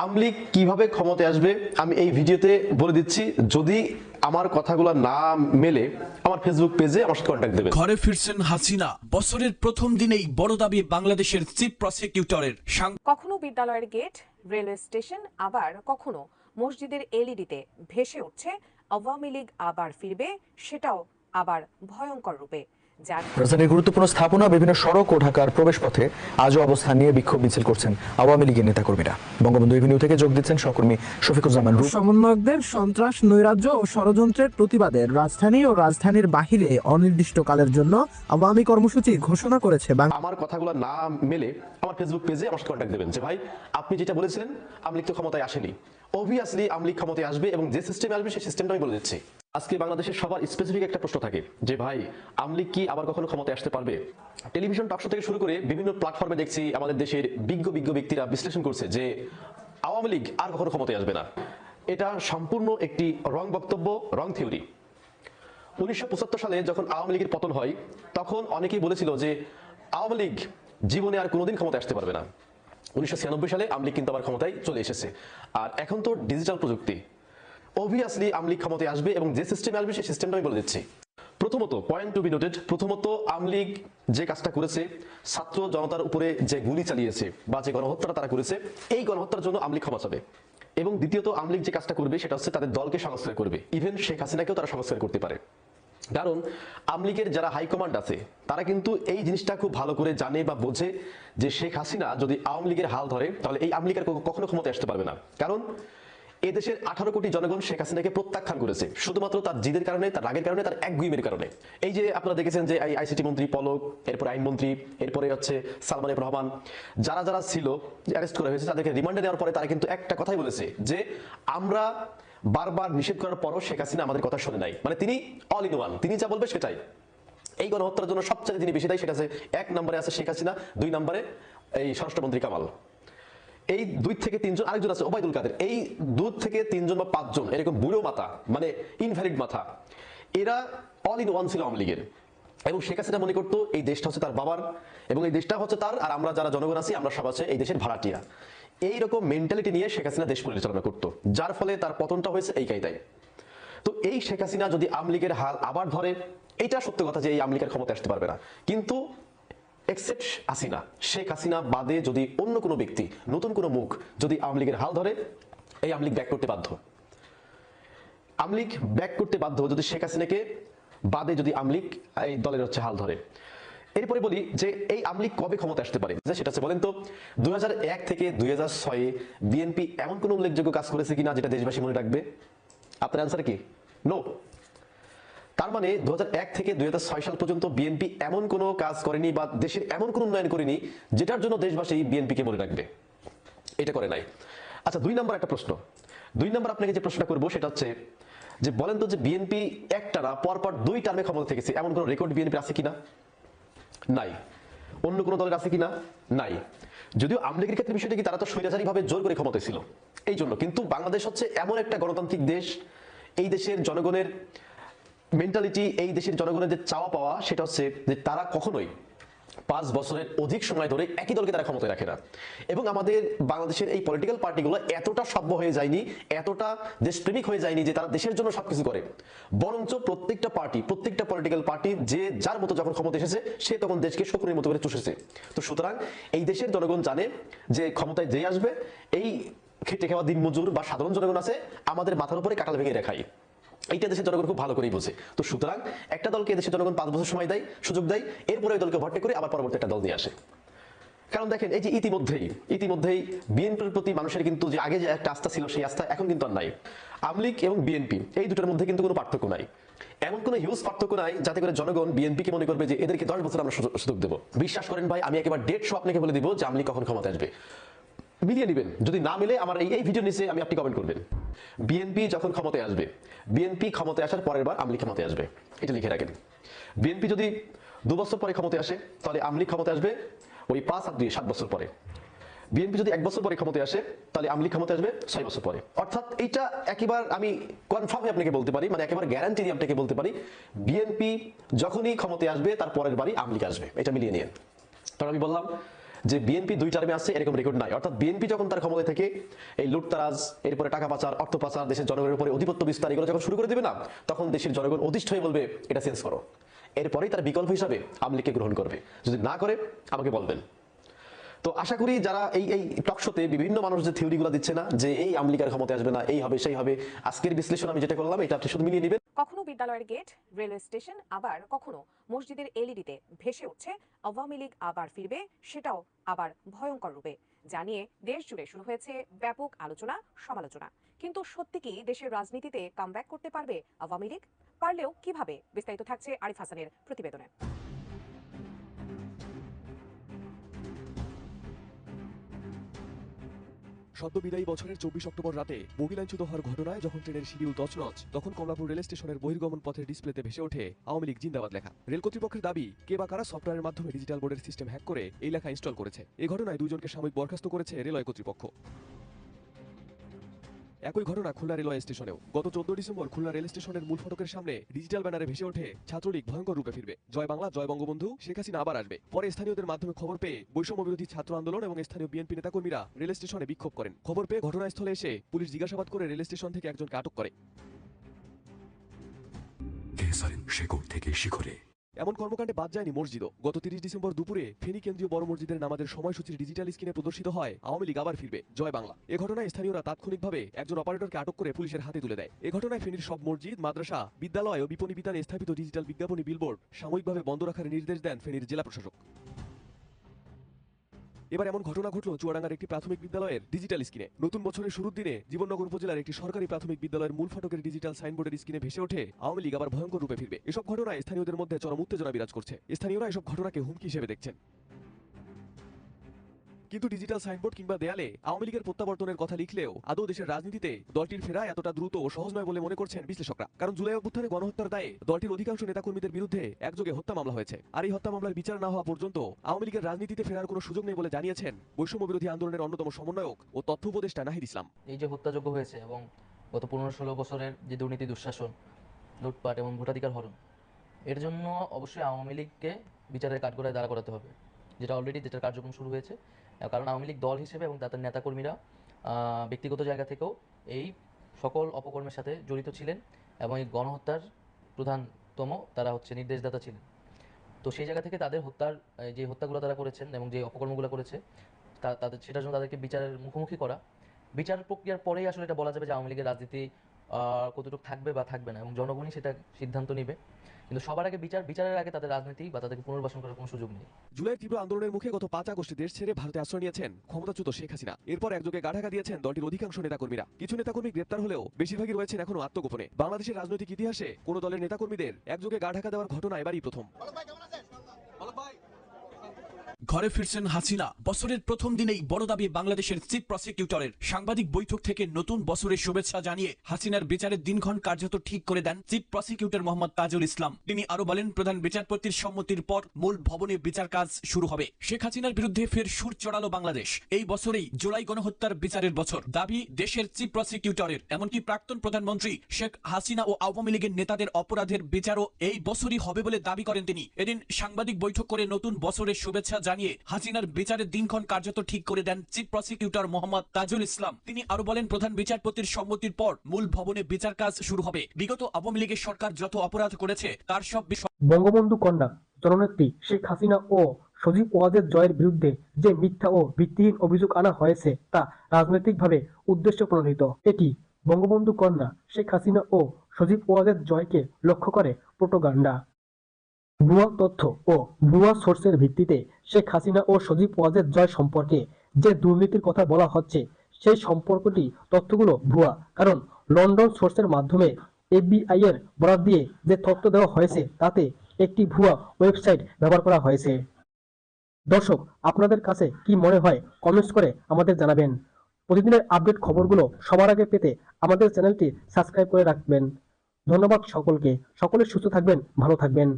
আমলিগ কীভাবে ক্ষমতায় আসবে আমি এই ভিডিওতে বলে দিচ্ছি। যদি আমার কথাগুলো না মেলে আমার ফেসবুক পেজে আমার সাথে কন্ট্যাক্ট দেবেন। ঘরে ফিরছেন হাসিনা। বছরের প্রথম দিনেই বড় দাবি বাংলাদেশের চিফ প্রসিকিউটরের সাং- কখনো বিদ্যালয়ের গেট রেলওয়ে স্টেশন আবার কখনো মসজিদের এলইডিতে ভেসে উঠছে আওয়ামী লীগ আবার ফিরবে সেটাও আবার ভয়ঙ্কর রূপে। রাজধানীর গুরুত্বপূর্ণ স্থাপনা বিভিন্ন সড়ক ও ঢাকার প্রবেশপথে আজও অবস্থান নিয়ে বিক্ষোভ মিছিল করছেন আওয়ামী লীগের নেতাকর্মীরা। বঙ্গবন্ধু এভিনিউ থেকে যোগ দিচ্ছেন সহকর্মী শফিকুজ্জামান রূপ সমন্বয়কদের সন্ত্রাস নৈরাজ্য ও ষড়যন্ত্রের প্রতিবাদে রাজধানী ও রাজধানীর বাহিরে অনির্দিষ্টকালের জন্য আওয়ামী কর্মসূচি ঘোষণা করেছে আমার কথাগুলো না মেলে আমার ফেসবুক পেজে আমার সাথে কন্ট্যাক্ট দেবেন যে ভাই আপনি যেটা বলেছিলেন আমলিগ তো ক্ষমতায় আসেনি। অবভিয়াসলি আমলিগ ক্ষমতায় আসবে এবং যে সিস্টেমে আসবে, সেই সিস্টেমটা আমি বলে দিচ্ছি। আজকে বাংলাদেশের সবার স্পেসিফিক একটা প্রশ্ন থাকে যে, ভাই আমলিগ কি আবার কখনো ক্ষমতায় আসতে পারবে? টেলিভিশন টকশো থেকে শুরু করে বিভিন্ন প্ল্যাটফর্মে দেখছি আমাদের দেশের বিজ্ঞ বিজ্ঞ ব্যক্তিরা বিশ্লেষণ করছে যে, আওয়ামী লীগ আর কখনো ক্ষমতায় আসবে না। এটা সম্পূর্ণ একটি রং বক্তব্য রং থিওরি উনিশশো পঁচাত্তর সালে যখন আওয়ামী লীগের পতন হয়, তখন অনেকেই বলেছিল যে, আওয়ামী লীগ জীবনে আর কোনোদিন ক্ষমতায় আসতে পারবে না। উনিশশো সালে আওয়ামী লীগ কিন্তু আবার ক্ষমতায় চলে এসেছে। আর এখন তো ডিজিটাল প্রযুক্তি। অবভিয়াসলি আওয়ামী লীগ ক্ষমতায় আসবে এবং যে সিস্টেমে আসবে, সেই সিস্টেমটা আমি বলে দিচ্ছি। প্রথমত পয়েন্ট টু বি নোটেড প্রথমত আওয়ামী লীগ যে কাজটা করেছে, ছাত্র জনতার উপরে যে গুলি চালিয়েছে বা যে গণহত্যাটা তারা করেছে, এই গণহত্যার জন্য আওয়ামী লীগ ক্ষমা চাবে। এবং দ্বিতীয়ত আওয়ামী লীগ যে কাজটা করবে, সেটা হচ্ছে তাদের দলকে সংস্কার করবে। ইভেন শেখ হাসিনাকেও তারা সংস্কার করতে পারে। কারণ আমলিগের যারা হাইকমান্ড আছে, তারা কিন্তু এই জিনিসটা খুব ভালো করে জানে বা বোঝে যে শেখ হাসিনা যদি আওয়ামী লীগের হাল ধরে, তাহলে এই আওয়ামী লীগের কখনো ক্ষমতায় আসতে পারবে না। কারণ এদেশের আঠারো কোটি জনগণ শেখ হাসিনাকে প্রত্যাখ্যান করেছে, শুধুমাত্র তার জিদের কারণে, তার রাগের কারণে, তার এক গুইমের কারণে। এই যে আপনারা দেখেছেন যে আইসিটি মন্ত্রী পলক, এরপরে আইনমন্ত্রী এরপরে হচ্ছে সালমান রহমান, যারা যারা ছিল অ্যারেস্ট করা হয়েছে, তাদেরকে রিমান্ডে দেওয়ার পরে তারা কিন্তু একটা কথাই বলেছে যে আমরা বারবার নিষেধ করার পরও শেখ হাসিনা আমাদের কথা শুনে নাই। মানে তিনি অল ইন ওয়ান তিনি যা বলবে সেটাই। এই গণহত্যার জন্য সবচেয়ে তিনি বেশি দেয় সেটা আছে এক নম্বরে আছে শেখ হাসিনা, দুই নম্বরে এই স্বরাষ্ট্রমন্ত্রী কামাল। এই দুই থেকে তিনজন, আরেকজন আছে ওবায়দুল কাদের। এই দুই থেকে তিনজন বা পাঁচজন, এরকম বুড়ো মাথা মানে ইনভ্যালিড মাথা, এরা অল ইন ওয়ান ছিল আওয়ামী লীগের। এবং শেখ হাসিনা মনে করতো, এই দেশটা হচ্ছে তার বাবার এবং এই দেশটা হচ্ছে তার, আর আমরা যারা জনগণ আছি, আমরা সব আছে এই দেশের ভাড়াটিয়া। এইরকম মেন্টালিটি নিয়ে শেখ হাসিনা দেশ পরিচালনা করতো, যার ফলে তার পতনটা হয়েছে এই কায়দায়। তো এই শেখ হাসিনা যদি আওয়ামী লীগের হাল আবার ধরে, এটা সত্য কথা যে এই আওয়ামী লীগের ক্ষমতা আসতে পারবে না। কিন্তু এক্সেপ্ট হাসিনা, শেখ হাসিনা বাদে যদি অন্য কোনো ব্যক্তি, নতুন কোনো মুখ যদি আওয়ামী লীগের হাল ধরে, এই আওয়ামী লীগ ব্যাক করতে বাধ্য। আওয়ামী লীগ ব্যাক করতে বাধ্য যদি শেখ হাসিনাকে বাদে যদি আওয়ামী লীগ এই দলের হচ্ছে হাল ধরে। এরপরে বলি যে এই আওয়ামী লীগ কবে ক্ষমতা আসতে পারে? সেটা হচ্ছে বলেন তো দু হাজার এক থেকে দুই হাজার ছয়ে বিএনপি এমন কোনো উল্লেখযোগ্য কাজ করেছে কিনা যেটা দেশবাসী মনে রাখবে? আপনার অ্যান্সার কি? নো তার মানে দুহাজার এক থেকে দুই হাজার ছয় সাল পর্যন্ত বিএনপি এমন কোনো কাজ করেনি বা দেশের এমন কোনো উন্নয়ন করেনি যেটার জন্য দেশবাসী বিএনপিকে মনে রাখবে। এটা করে নাই। আচ্ছা দুই নম্বর একটা প্রশ্ন। দুই নম্বর আপনাকে যে প্রশ্নটা করব সেটা হচ্ছে যে বলেন তো যে বিএনপি একটানা পরপর দুই টার্মে ক্ষমতা থেকেছে। এমন কোনো রেকর্ড বিএনপি আছে কিনা? নাই। অন্য কোনো দলের আছে কিনা? নাই। যদিও আমলিগের ক্ষেত্রে বিষয়টা কি, তারা তো ভাবে জোর করে ক্ষমতায় ছিল। এই জন্য কিন্তু বাংলাদেশ হচ্ছে এমন একটা গণতান্ত্রিক দেশ। এই দেশের জনগণের মেন্টালিটি এই দেশের জনগণের যে চাওয়া পাওয়া, সেটা হচ্ছে যে তারা কখনোই পাঁচ বছরের অধিক সময় ধরে একই দলকে তারা ক্ষমতায় রাখে না। এবং আমাদের বাংলাদেশের এই পলিটিক্যাল পার্টিগুলো এতটা সভ্য হয়ে যায়নি, এতটা দেশপ্রেমিক হয়ে যায়নি যে তারা দেশের জন্য সবকিছু করে। বরঞ্চ প্রত্যেকটা পার্টি প্রত্যেকটা পলিটিক্যাল পার্টি যে যার মতো যখন ক্ষমতা এসেছে, সে তখন দেশকে শকুনের মতো করে চুষেছে। তো সুতরাং এই দেশের জনগণ জানে যে ক্ষমতায় যে আসবে, এই খেটে খাওয়া দিনমজুর বা সাধারণ জনগণ আছে, আমাদের মাথার উপরে কাটাল ভেঙে রেখাই এইটা দেশের জনগণ খুব ভালো করেই বোঝে। তো সুতরাং একটা দলকে দেশের জনগণ পাঁচ বছর সময় দেয়, সুযোগ দেয়, এরপরে ওই দলকে ভর্তি করে আবার পরবর্তী একটা দল নিয়ে আসে। কারণ দেখেন, এই যে ইতিমধ্যেই ইতিমধ্যেই বিএনপির প্রতি মানুষের কিন্তু যে আগে যে একটা আস্থা ছিল, সেই আস্থা এখন কিন্তু আর নাই। আমলিক এবং বিএনপি, এই দুটোর মধ্যে কিন্তু কোনো পার্থক্য নাই। এমন কোনো হিউজ পার্থক্য নাই যাতে করে জনগণ বিএনপিকে মনে করবে যে এদেরকে দশ বছর আমরা সুযোগ- দেবো। বিশ্বাস করেন ভাই, আমি একেবারে ডেট শো আপনাকে বলে দিব যে আমলিক কখন ক্ষমতা আসবে। মিলিয়ে নেবেন। যদি না মিলে আমার এই এই ভিডিও নিচে আমি আপনি কমেন্ট করবেন। বিএনপি যখন ক্ষমতায় আসবে বিএনপি ক্ষমতায় আসার পরের বার আমলি ক্ষমতায় আসবে। এটা লিখে রাখেন। বিএনপি যদি দু বছর পরে ক্ষমতায় আসে, তাহলে আমলি ক্ষমতায় আসবে ওই পাঁচ আর দুই, সাত বছর পরে। বিএনপি যদি এক বছর পরে ক্ষমতায় আসে, তাহলে আমলি ক্ষমতায় আসবে ছয় বছর পরে। অর্থাৎ এইটা একেবারে আমি কনফার্ম আপনাকে বলতে পারি মানে একেবারে গ্যারান্টি দিয়ে আপনাকে বলতে পারি বিএনপি যখনই ক্ষমতায় আসবে, তার পরের বারই আমলিক আসবে। এটা মিলিয়ে নিয়ে কারণ আমি বললাম যে বিএনপি দুই টার্মে আসছে, এরকম রেকর্ড নাই। অর্থাৎ বিএনপি যখন তার ক্ষমতায় থেকে, এই লুটতারাজ, এরপরে টাকা পাচার, অর্থ পাচার, দেশের জনগণের উপরে অধিপত্য বিস্তার, এগুলো যখন শুরু করে দেবে না, তখন দেশের জনগণ অধিষ্ঠ হয়ে বলবে, এটা চেঞ্জ করো। এরপরেই তার বিকল্প হিসাবে আওয়ামী লীগকে গ্রহণ করবে। যদি না করে, আমাকে বলবেন। তো আশা করি যারা এই এই টকশোতে বিভিন্ন মানুষ যে থিওরিগুলো দিচ্ছে না, যে এই আওয়ামী লীগের ক্ষমতায় আসবে না, এই হবে, সেই হবে, আজকের বিশ্লেষণ আমি যেটা করলাম, এটা আপনি শুধু মিলিয়ে নেবেন। কখনো বিদ্যালয়ের গেট রেলওয়ে স্টেশন আবার কখনো মসজিদের এলইডিতে ভেসে উঠছে আওয়ামী লীগ আবার ফিরবে, সেটাও আবার ভয়ঙ্কর রূপে। জানিয়ে দেশ জুড়ে শুরু হয়েছে ব্যাপক আলোচনা, সমালোচনা। কিন্তু সত্যি কি দেশের রাজনীতিতে কামব্যাক করতে পারবে আওয়ামী লীগ? পারলেও কীভাবে? বিস্তারিত থাকছে আরিফ হাসানের প্রতিবেদনে। সদ্য বিদায়ী বছরের চব্বিশ অক্টোবর রাতে বগিলাইনচ্যুত হওয়ার ঘটনায় যখন ট্রেনের শিডিউল তছনছ, তখন কমলাপুর রেল স্টেশনের বহির্গমন পথের ডিসপ্লেতে ভেসে ওঠে আওয়ামী লীগ জিন্দাবাদ লেখা। রেল কর্তৃপক্ষের দাবি, কে বা কারা সফটওয়্যারের মাধ্যমে ডিজিটাল বোর্ডের সিস্টেম হ্যাক করে এই লেখা ইনস্টল করেছে। এই ঘটনায় দুজনকে সাময়িক বরখাস্ত করেছে রেলওয়ে কর্তৃপক্ষ। একই ঘটনা খুলনা রেলওয়ে স্টেশনেও। গত চোদ্দ ডিসেম্বর খুলনা রেল স্টেশনের মূল ফটকের সামনে ডিজিটাল ব্যানারে ভেসে ওঠে ছাত্রলীগ ভয়ঙ্কর রূপে ফিরবে। জয় বাংলা, জয় বঙ্গবন্ধু, শেখ হাসিনা আবার আসবে। পরে স্থানীয়দের মাধ্যমে খবর পেয়ে বৈষম্য বিরোধী ছাত্র আন্দোলন এবং স্থানীয় বিএনপি নেতাকর্মীরা রেল স্টেশনে বিক্ষোভ করেন। খবর পেয়ে ঘটনাস্থলে এসে পুলিশ জিজ্ঞাসাবাদ করে রেল স্টেশন থেকে একজনকে আটক করে। থেকে শিখরে। এমন কর্মকাণ্ডে বাদ যায়নি মসজিদও। গত তিরিশ ডিসেম্বর দুপুরে ফেনী কেন্দ্রীয় বড় মসজিদের নামাজের সময়সূচির ডিজিটাল স্ক্রিনে প্রদর্শিত হয় আওয়ামী লীগ আবার ফিরবে। জয় বাংলা। এ ঘটনায় স্থানীয়রা তাৎক্ষণিকভাবে একজন অপারেটরকে আটক করে পুলিশের হাতে তুলে দেয়। এ ঘটনায় ফেনীর সব মসজিদ, মাদ্রাসা, বিদ্যালয় ও বিপণী বিতানে স্থাপিত ডিজিটাল বিজ্ঞাপনী বিলবোর্ড সাময়িকভাবে বন্ধ রাখার নির্দেশ দেন ফেনীর জেলা প্রশাসক। এবার এমন ঘটনা ঘটলো চুয়াডাঙ্গার একটি প্রাথমিক বিদ্যালয়ের ডিজিটাল স্ক্রিনে নতুন বছরের শুরুর দিনে জীবননগর উপজেলার একটি সরকারি প্রাথমিক বিদ্যালয়ের মূল ফটকের ডিজিটাল সাইনবোর্ডের স্ক্রিনে ভেসে ওঠে আওয়ামী লীগ আবার ভয়ঙ্কর রূপে ফিরবে। এসব ঘটনায় স্থানীয়দের মধ্যে চরম উত্তেজনা বিরাজ করছে। স্থানীয়রা এসব ঘটনাকে হুমকি হিসেবে দেখছেন। কিন্তু ডিজিটাল সাইনবোর্ড কিংবা দেয়ালে আওয়ামী লীগের প্রত্যাবর্তনের কথা লিখলেও আদৌ দেশের রাজনীতিতে দলটির ফেরা এতটা দ্রুত ও সহজ নয় বলে মনে করছেন বিশ্লেষকরা। কারণ জুলাই অভ্যুত্থানে গণহত্যার দায়ে দলটির অধিকাংশ নেতাকর্মীদের বিরুদ্ধে একযোগে হত্যা মামলা হয়েছে। আর এই হত্যা মামলার বিচার না হওয়া পর্যন্ত আওয়ামী লীগের রাজনীতিতে ফেরার কোনো সুযোগ নেই বলে জানিয়েছেন বৈষম্য বিরোধী আন্দোলনের অন্যতম সমন্বয়ক ও তথ্য উপদেষ্টা নাহিদ ইসলাম। এই যে হত্যাযোগ্য হয়েছে এবং গত পনেরো ষোলো বছরের যে দুর্নীতি, দুঃশাসন, লুটপাট এবং ভোটাধিকার হরণ, এর জন্য অবশ্যই আওয়ামী লীগকে বিচারের কাঠগড়ায় দাঁড়া করাতে হবে, যেটা অলরেডি যেটার কার্যক্রম শুরু হয়েছে। কারণ আওয়ামী লীগ দল হিসেবে এবং তাদের নেতাকর্মীরা ব্যক্তিগত জায়গা থেকেও এই সকল অপকর্মের সাথে জড়িত ছিলেন এবং এই গণহত্যার প্রধানতম তারা হচ্ছে নির্দেশদাতা ছিলেন। তো সেই জায়গা থেকে তাদের হত্যার যে হত্যাগুলো তারা করেছেন এবং যে অপকর্মগুলো করেছে, তা, তাদের, সেটার জন্য তাদেরকে বিচারের মুখোমুখি করা। বিচার প্রক্রিয়ার পরেই আসলে এটা বলা যাবে যে আওয়ামী লীগের রাজনীতি কতটুকু থাকবে বা থাকবে না এবং জনগণই সেটা সিদ্ধান্ত নেবে। কিন্তু সবার আগে বিচার বিচারের আগে তাদের রাজনীতি বা তাদেরকে পুনর্বাসন করার কোনো সুযোগ নেই। জুলাই তীব্র আন্দোলনের মুখে গত পাঁচ আগস্টে দেশ ছেড়ে ভারতে আশ্রয় নিয়েছেন ক্ষমতাচ্যুত শেখ হাসিনা। এরপর একযোগে গা ঢাকা দিয়েছেন দলটির অধিকাংশ নেতাকর্মীরা। কিছু নেতাকর্মী গ্রেপ্তার হলেও বেশিরভাগই রয়েছেন এখনও আত্মগোপনে। বাংলাদেশের রাজনৈতিক ইতিহাসে কোনো দলের নেতাকর্মীদের একযোগে গা ঢাকা দেওয়ার ঘটনা এবারই প্রথম। ঘরে ফিরছেন হাসিনা। বছরের প্রথম দিনেই বড় দাবি বাংলাদেশের চিফ প্রসিকিউটরের। সাংবাদিক বৈঠক থেকে নতুন বছরের শুভেচ্ছা জানিয়ে হাসিনার বিচারের দিনক্ষণ কার্যত ঠিক করে দেন চিফ প্রসিকিউটর মোহাম্মদ তাজুল ইসলাম। তিনি আরও বলেন, প্রধান বিচারপতির সম্মতির পর মূল ভবনে বিচার কাজ শুরু হবে। শেখ হাসিনার বিরুদ্ধে ফের সুর চড়ালো বাংলাদেশ। এই বছরেই জুলাই গণহত্যার বিচারের বছর। দাবি, দেশের চিফ প্রসিকিউটরের, এমনকি প্রাক্তন প্রধানমন্ত্রী শেখ হাসিনা ও আওয়ামী লীগের নেতাদের অপরাধের বিচারও এই বছরই হবে বলে দাবি করেন তিনি। এদিন সাংবাদিক বৈঠক করে নতুন বছরের শুভেচ্ছা জানিয়ে হাসিনার বিচারের দিনক্ষণ কার্যত ঠিক করে দেন চিফ প্রসিকিউটর মোহাম্মদ তাজুল ইসলাম। তিনি আরও বলেন, প্রধান বিচারপতির সম্মতির পর মূল ভবনে বিচার কাজ শুরু হবে। বিগত আওয়ামী লীগের সরকার যত অপরাধ করেছে, তার সব বিষয় বঙ্গবন্ধু কন্যা জননেত্রী শেখ হাসিনা ও সজীব ওয়াজেদ জয়ের বিরুদ্ধে যে মিথ্যা ও ভিত্তিহীন অভিযোগ আনা হয়েছে, তা রাজনৈতিকভাবে উদ্দেশ্য প্রণোদিত। এটি বঙ্গবন্ধু কন্যা শেখ হাসিনা ও সজীব ওয়াজেদ জয়কে লক্ষ্য করে প্রোটোগান্ডা। ভুয়া তথ্য ও ভুয়া সোর্সের ভিত্তিতে শেখ হাসিনা ও সজীব ওয়াজেদ জয় সম্পর্কে যে দুর্নীতির কথা বলা হচ্ছে, সেই সম্পর্কটি তথ্যগুলো ভুয়া। কারণ লন্ডন সোর্সের মাধ্যমে এফবিআই এর বরাদ দিয়ে যে তথ্য দেওয়া হয়েছে, তাতে একটি ভুয়া ওয়েবসাইট ব্যবহার করা হয়েছে। দর্শক, আপনাদের কাছে কি মনে হয় কমেন্টস করে আমাদের জানাবেন। প্রতিদিনের আপডেট খবরগুলো সবার আগে পেতে আমাদের চ্যানেলটি সাবস্ক্রাইব করে রাখবেন। ধন্যবাদ সকলকে। সকলে সুস্থ থাকবেন, ভালো থাকবেন।